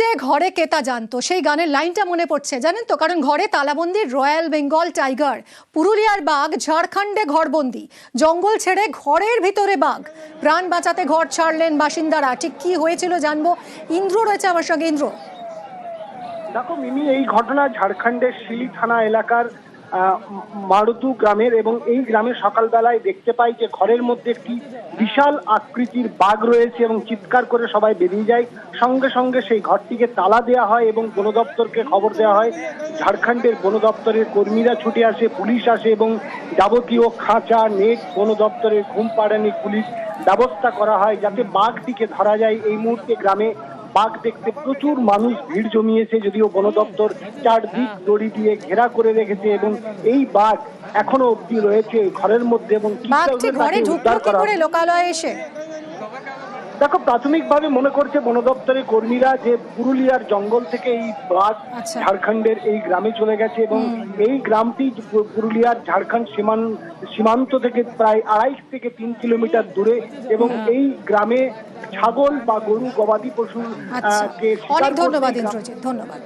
যে ঘরে কেতা জানতো, সেই গানের লাইনটা মনে পড়ছে, জানেন তো? কারণ ঘরে তালাবন্দি রয়্যাল বেঙ্গল টাইগার, পুরুলিয়ার বাঘ, ঝাড়খণ্ডে ঘরবন্দি, জঙ্গল ছেড়ে ঘরের ভিতরে বাঘ। প্রাণ বাঁচাতে ঘর ছাড়লেন বাসিন্দারা। ঠিক কি হয়েছিল জানব? ইন্দ্র রয়েছে আমার সঙ্গে। ইন্দ্র। দেখো মিমি, এই ঘটনা ঝাড়খণ্ডের শিলি থানা এলাকার মারুতু গ্রামের এবং এই গ্রামে সকালবেলায় দেখতে পাই যে ঘরের মধ্যে একটি বিশাল আকৃতির বাঘ রয়েছে এবং চিৎকার করে সবাই বেরিয়ে যায়। সঙ্গে সঙ্গে সেই ঘরটিকে তালা দেওয়া হয় এবং বন দপ্তরকে খবর দেওয়া হয়। ঝাড়খণ্ডের বন দপ্তরের কর্মীরা ছুটে আসে, পুলিশ আসে এবং যাবতীয় খাঁচা, নেট, বন দপ্তরের ঘুম পাড়ানি পুলিশ ব্যবস্থা করা হয় যাতে বাঘটিকে ধরা যায়। এই মুহূর্তে গ্রামে বাঘ দেখতে প্রচুর মানুষ ভিড় জমিয়েছে যদিও বন দপ্তর চারদিক দড়ি দিয়ে ঘেরা করে রেখেছে এবং এই বাঘ এখনও অব্দি রয়েছে ঘরের মধ্যে এবং উদ্ধার করা লোকালয়ে এসে? দেখো প্রাথমিকভাবে মনে করছে বন দপ্তরের কর্মীরা যে পুরুলিয়ার জঙ্গল থেকে এই বাঘ আচ্ছা। ঝাড়খণ্ডের এই গ্রামে চলে গেছে এবং এই গ্রামটি পুরুলিয়ার ঝাড়খণ্ড সীমান সীমান্ত থেকে প্রায় আড়াই থেকে তিন কিলোমিটার দূরে এবং এই গ্রামে ছাগল বা গরু গবাদি পশু আচ্ছা। অনেক ধন্যবাদ ইন্দ্রজিৎ ধন্যবাদ।